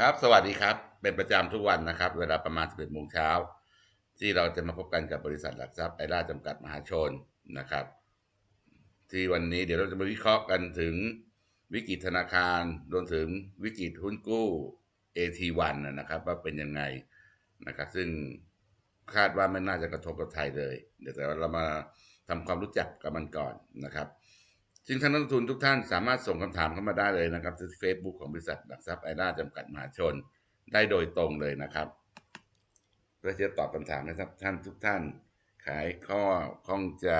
ครับ สวัสดีครับ เป็นประจำทุกวันนะครับ เวลาประมาณ 11โมงเช้า ที่เราจะมาพบกันกับบริษัทหลักทรัพย์ไอราจำกัดมหาชนนะครับ ที่วันนี้เดี๋ยวเราจะมาวิเคราะห์กันถึงวิกฤตธนาคารรวมถึงวิกฤตหุ้นกู้ AT1 นะครับ ว่าเป็นยังไงนะครับ ซึ่งคาดว่าไม่น่าจะกระทบกับไทยเลย เดี๋ยวแต่ว่าเรามาทำความรู้จักกับมันก่อนนะครับ ซึ่งท่านนักทุนทุกท่านสามารถส่งคำถามเข้ามาได้เลยนะครับที่เฟซบุ๊กของบริษัทหลักทรัพย์ไอร่าจำกัดมหาชน ได้โดยตรงเลยนะครับเพื่อจะตอบคำถามให้ท่านทุกท่านขายข้อข้องใจ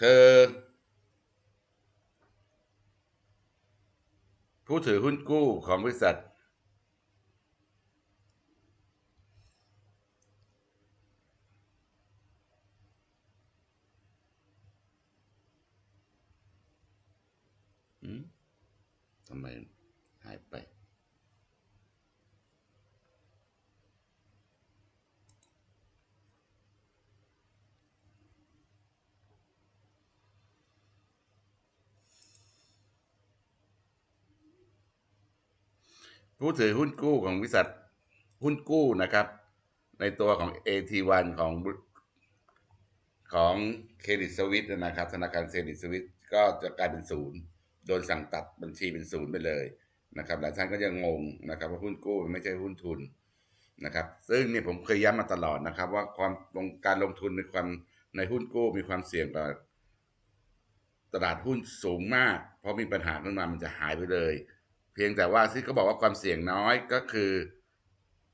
คือผู้ถือหุ้นกู้ของบริษัท ทำไมหายไป ผู้ถือหุ้นกู้ของบริษัทหุ้นกู้นะครับ ในตัวของ AT1 ของของเครดิตสวิตนะครับ ธนาคารเครดิตสวิตก็จะกลายเป็นศูนย์ โดนสั่งตัดบัญชีเป็นศูนย์ไปเลยนะครับหลายท่านก็ยังงงนะครับว่าหุ้นกู้ไม่ใช่หุ้นทุนนะครับ ซึ่งเนี่ยผมเคยย้ำมาตลอดนะครับ ว่าความลงการลงทุนในความในหุ้นกู้มีความเสี่ยงต่อตลาดหุ้นสูงมาก เพราะมีปัญหาขึ้นมามันจะหายไปเลย เพียงแต่ว่าที่เขาบอกว่าความเสี่ยงน้อยก็คือ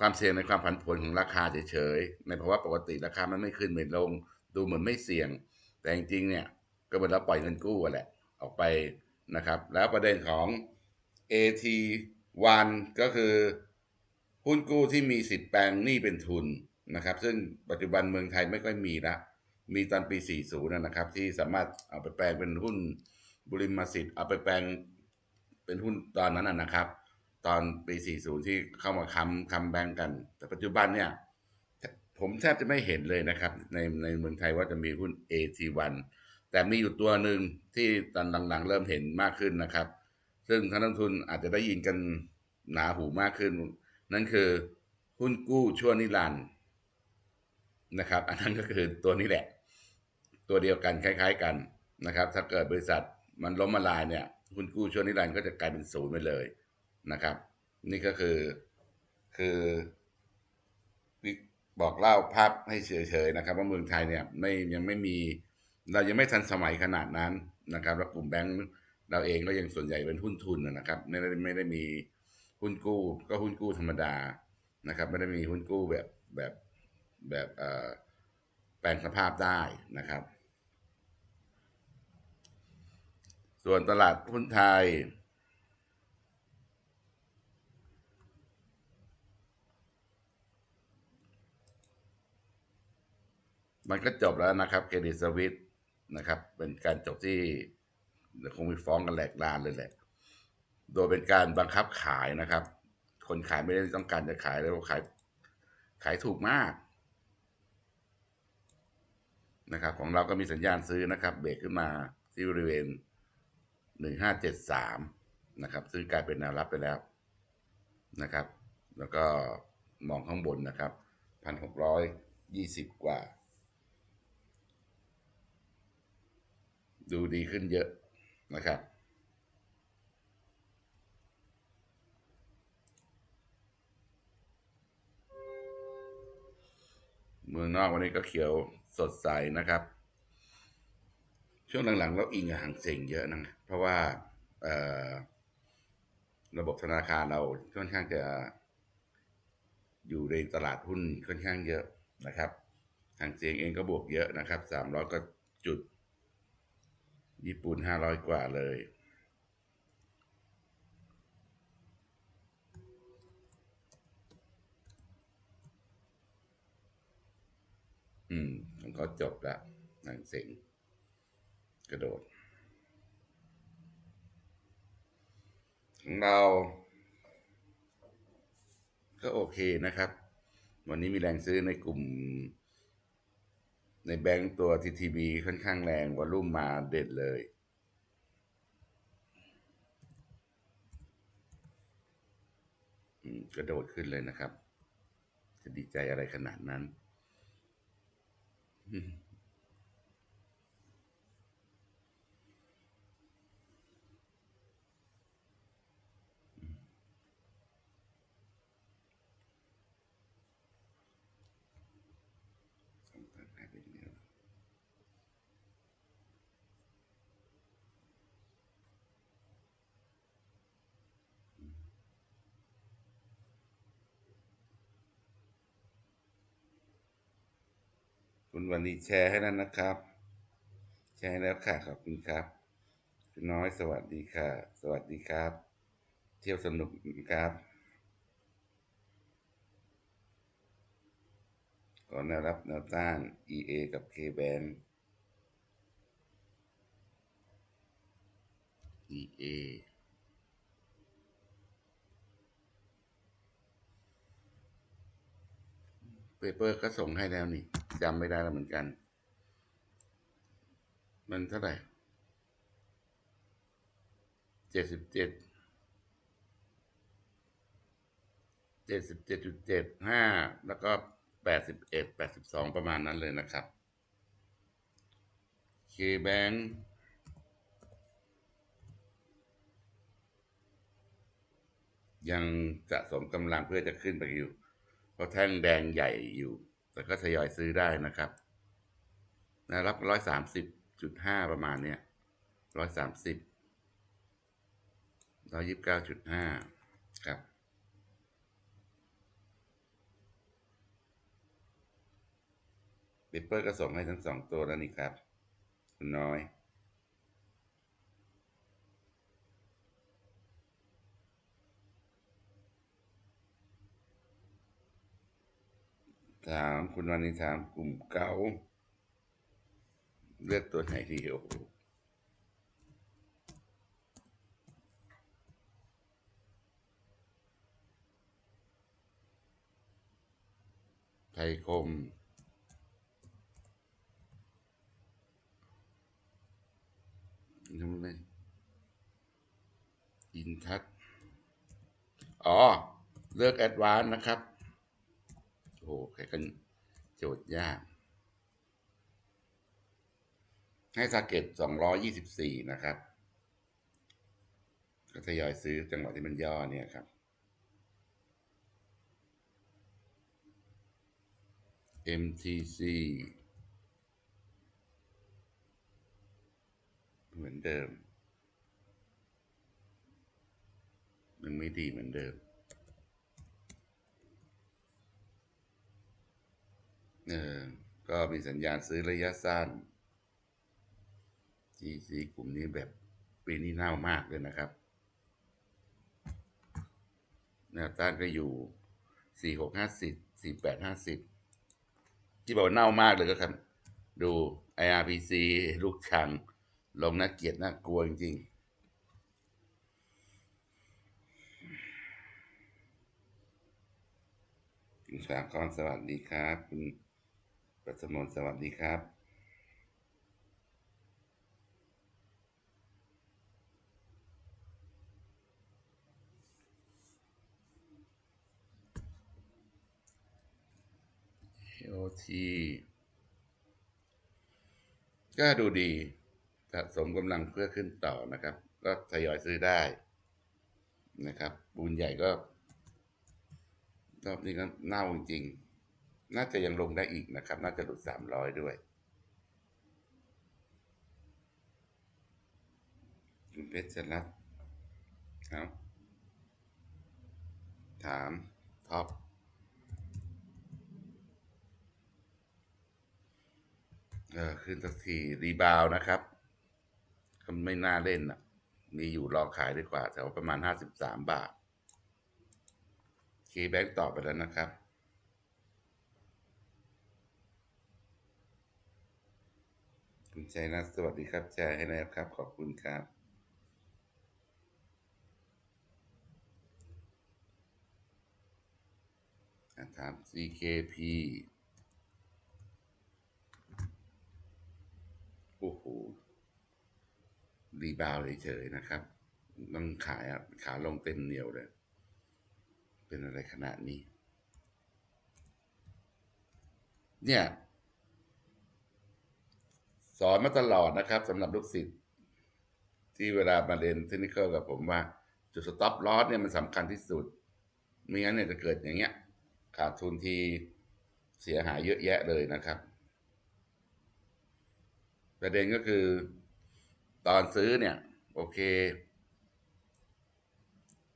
ความเสี่ยงในความผันผวนของราคาเฉยๆในภาวะปกติราคามันไม่ขึ้นไม่ลง ดูเหมือนไม่เสี่ยง แต่จริงๆเนี่ยก็เหมือนเราปล่อยเงินกู้แหละออกไป นะครับ แล้วประเด็นของ AT1 ก็คือหุ้นกู้ที่มีสิทธิ์แปลงหนี้เป็นทุนนะครับ ซึ่งปัจจุบันเมืองไทยไม่ค่อยมีละมีตอนปี 40 นะครับ ที่สามารถเอาไปแปลงเป็นหุ้นบริมสิทธิ์เอาไปแปลงเป็นหุ้นตอนนั้นนะครับ ตอนปี 40 ที่เข้ามาค้ำค้ำแบงก์กัน แต่ปัจจุบันเนี่ยผมแทบจะไม่เห็นเลยนะครับ ในในเมืองไทยว่าจะมีหุ้น AT1 แต่มีอยู่ตัวหนึ่งที่ตอนหลังๆ เริ่มเห็นมากขึ้นนะครับ ซึ่งท่านนักทุนอาจจะได้ยินกันหนาหูมากขึ้น นั่นคือหุ้นกู้ชั่วนิรันด์นะครับ อันนั้นก็คือตัวนี้แหละ ตัวเดียวกันคล้าย ๆกันนะครับ ถ้าเกิดบริษัทมันล้มละลายเนี่ยหุ้นกู้ชั่วนิรันด์ก็จะกลายเป็นศูนย์ไปเลยนะครับ นี่ก็คือคือบอกเล่าภาพให้เฉยๆนะครับ ว่าเมืองไทยเนี่ยไม่ยังไม่มี เรายังไม่ทันสมัยขนาดนั้นนะครับแล้วกลุ่มแบงก์เราเองก็ยังส่วนใหญ่เป็นหุ้นทุนนะครับไม่ได้ไม่ได้มีหุ้นกู้ก็หุ้นกู้ธรรมดานะครับ ไม่ได้มีหุ้นกู้แบบแบบแบบแปลงสภาพได้นะครับ ส่วนตลาดหุ้นไทยมันก็จบแล้วนะครับเครดิตสวิต นะครับ เป็นการจบที่คงมีฟ้องกันแหลกลานเลยแหละ โดยเป็นการบังคับขายนะครับ คนขายไม่ได้ต้องการจะขายแล้วขายขายถูกมากนะครับ ของเราก็มีสัญญาณซื้อนะครับ เบรกขึ้นมาที่บริเวณหนึ่งห้าเจ็ดสามนะครับ ซึ่งกลายเป็นแนวรับไปแล้วนะครับ แล้วก็มองข้างบนนะครับพันหกร้อยยี่สิบกว่า ดูดีขึ้นเยอะนะครับ เมืองนอกวันนี้ก็เขียวสดใสนะครับ ช่วงหลังๆเราอิงกับหางเสียงเยอะนะเพราะว่าระบบธนาคารเราค่อนข้างจะอยู่ในตลาดหุ้นค่อนข้างเยอะนะครับหางเสียงเองก็บวกเยอะนะครับสามร้อยก็จุด ญี่ปุ่นห้าร้อยกว่าเลย อืมมันก็จบละหนังเสียงกระโดด ของเรา ก็โอเคนะครับ วันนี้มีแรงซื้อในกลุ่ม ในแบงก์ตัว TTB ค่อนข้างแรงวอลลุ่มมาเด็ดเลยอืมกระโดดขึ้นเลยนะครับ จะดีใจอะไรขนาดนั้นอืมสองพันห้าเป็นเดียว คุณวันนี้แชร์ให้นั้นนะครับ แชร์ให้แล้วค่ะขอบคุณครับคุณน้อยสวัสดีค่ะ สวัสดีครับ เที่ยวสนุกครับก่อนแนวรับแนวต้าน EA กับ K-Bank EA เปเปอร์ก็ส่งให้แล้วนี่จำไม่ได้แล้วเหมือนกัน มันเท่าไหร่เจ็ดสิบเจ็ดเจ็ดสิบเจ็ดจุดเจ็ดห้าแล้วก็แปดสิบเอ็ดแปดสิบสองประมาณนั้นเลยนะครับ K-Bank ยังสะสมกำลังเพื่อจะขึ้นไปอยู่ พราะแท่งแดงใหญ่อยู่ แต่ก็ทยอยซื้อได้นะครับนะรับร้อยสามสิบจุดห้าประมาณเนี้ยร้อยสามสิบร้อยยิบเก้าจุดห้าครับเปเปอร์ก็ส่งให้ทั้งสองตัวแล้วนี่ครับ คุณน้อย ถามคุณวันนี้ถามกลุ่มเก่าเลือกตัวไหนดีโอ้ไทยคมทำไมอินทัศอ๋อ เลือกแอดวานนะครับ โอ้ใครกันโจทย์ยาก ให้สาเก็ตสองร้อยี่สิบสี่นะครับ ก็ทยอยซื้อจังหวะที่มันย่อเนี่ยครับ MTC เหมือนเดิม มันไม่ดีเหมือนเดิม เออก็มีสัญญาณซื้อระยะสั้น GC กลุ่มนี้แบบปีนี้เน่ามากเลยนะครับแนวต้านก็อยู่4650 4850ที่บอกว่าเน่ามากเลยก็ครับ ดู IRPC ลูกชัง ลงน่าเกลียดน่ากลัวจริงๆคุณสาครสวัสดีครับคุณ ปัสมนสวัสดีครับ LT ก็ดูดีสะสมกำลังเพื่อขึ้นต่อนะครับ ก็ทยอยซื้อได้นะครับ ปูนใหญ่ก็รอบนี้ก็เน่าจริง น่าจะยังลงได้อีกนะครับ น่าจะหลุดสามร้อยด้วยคุณเพชรรัตน์เอาถามท็อปเออขึ้นสักทีรีบาวนะครับก็ไม่น่าเล่นอะ มีอยู่รอขายดีกว่าแถวประมาณห้าสิบสามบาท เคแบงตอบไปแล้วนะครับ คุณชัยนัทสวัสดีครับแชร์ให้แล้ครับ ขอบคุณครับ ถาม CKP โอ้โห รีบาวเฉยๆนะครับต้องขายขาลงเต็มเหนียวเลย เป็นอะไรขนาดนี้ เนี่ย สอนมาตลอดนะครับสำหรับลูกศิษย์ที่เวลามาเรียนเทคนิคกับผมว่า จุดสต็อปลอสเนี่ยมันสำคัญที่สุดไม่งั้นเนี่ยจะเกิดอย่างเงี้ย ขาดทุนทีเสียหายเยอะแยะเลยนะครับ ประเด็นก็คือ ตอนซื้อเนี่ย โอเค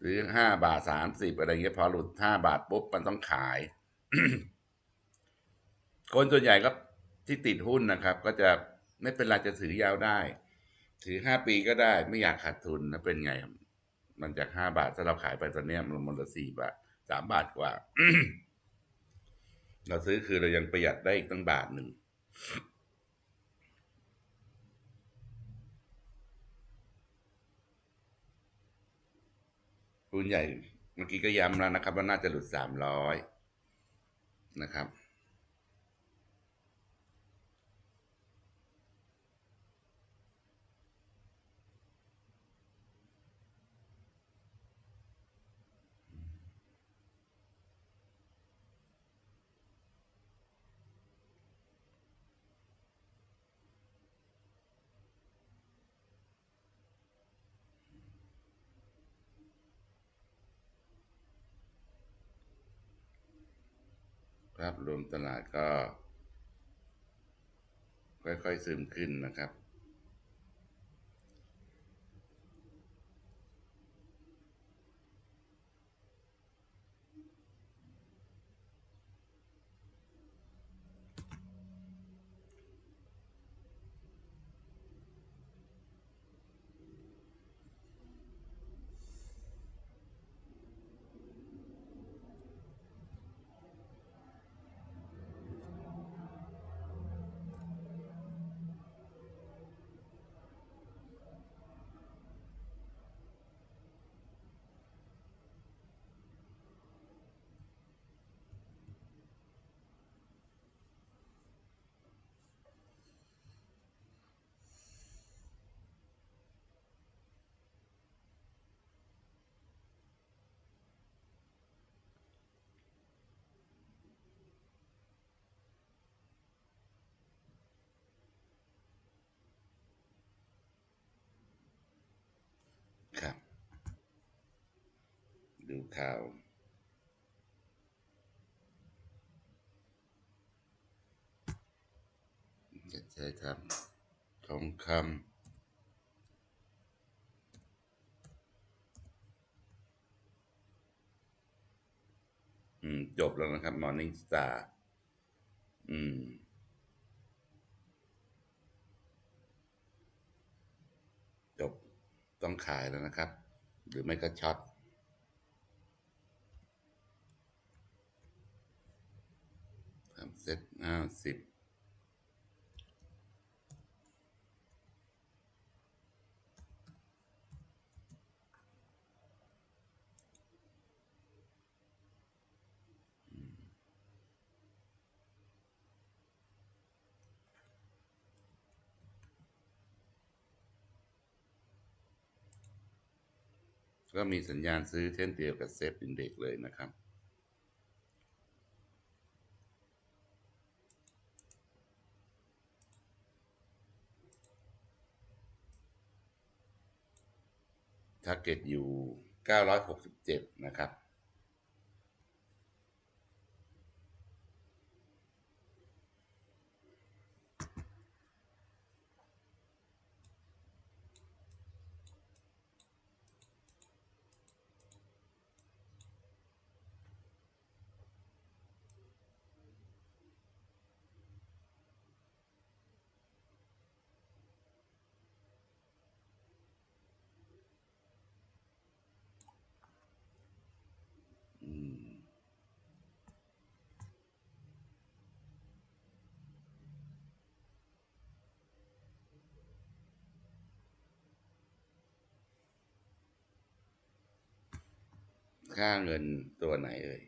ซื้อห้าบาทสามสิบอะไรเงี้ยพอหลุดห้าบาทปุ๊บมันต้องขาย คนส่วนใหญ่ก็ที่ติดหุ้นนะครับ ก็จะ ไม่เป็นไรจะถือยาวได้ ถือห้าปีก็ได้ไม่อยากขาดทุนนะเป็นไง มันจากห้าบาทถ้าเราขายไปตอนนี้มันมันละสี่บาทสามบาทกว่า เราซื้อคือเรายังประหยัดได้อีกตั้งบาทหนึ่งหุ้นใหญ่เมื่อกี้ก็ย้ำแล้วนะครับ ว่าน่าจะหลุดสามร้อยนะครับาพรวมตลาดก็ ค่อยๆซึมขึ้นนะครับครับ ดู ข่าวจะใช้ครับทองคำอืมจบแล้วนะครับ Morning Star อืม จบต้องขายแล้วนะครับ หรือไม่ก็ช็อตทำ เซตห้าสิบก็มีสัญญาณซื้อเช่นเดียวกับเซฟอินเด็กเลยนะครับ ทาร์เก็ตอยู่ 967 นะครับ ค่าเงินตัวไหนเอ่ย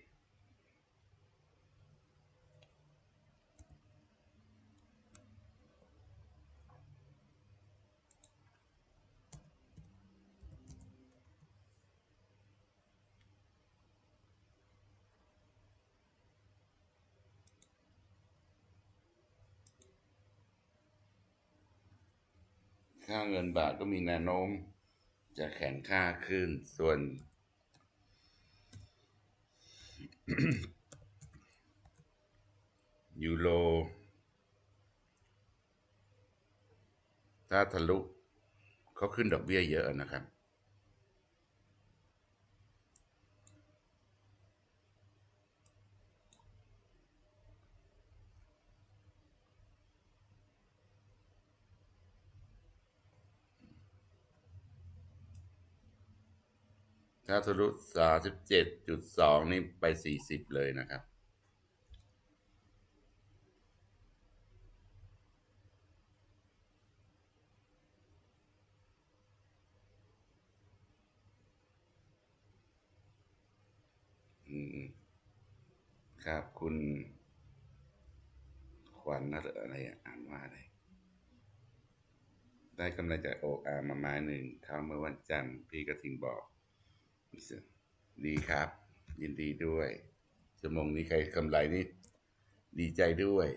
ค่าเงินบาทก็มีแนวโน้มจะแข็งค่าขึ้นส่วน ยูโร ถ้าทะลุเขาขึ้นดอกเบี้ยเยอะนะครับ ถ้าทะลุสาสิบเจ็ดจุดสองนี่ไปสี่สิบเลยนะครับอืมครับคุณ ขวัญนะหรืออะไรอะอ่านว่าอะไรได้กำไรจากโออามาไม้หนึ่งเข้าเมื่อวันจันทร์พี่กระทิงบอก ดีครับ ยินดีด้วยชั่วโมงนี้ใครกำไรนี่ดีใจด้วย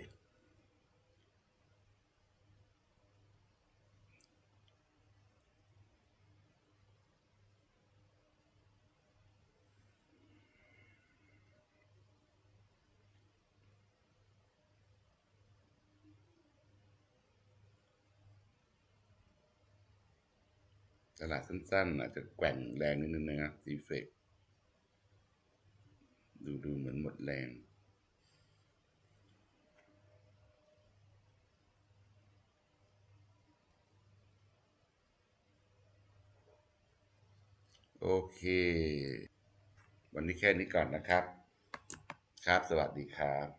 ลาดสั้นๆ อาจจะแกว่งแรงนิดนึงนะครับซีเฟกดูดูเหมือนหมดแรง โอเค วันนี้แค่นี้ก่อนนะครับ ครับ สวัสดีครับ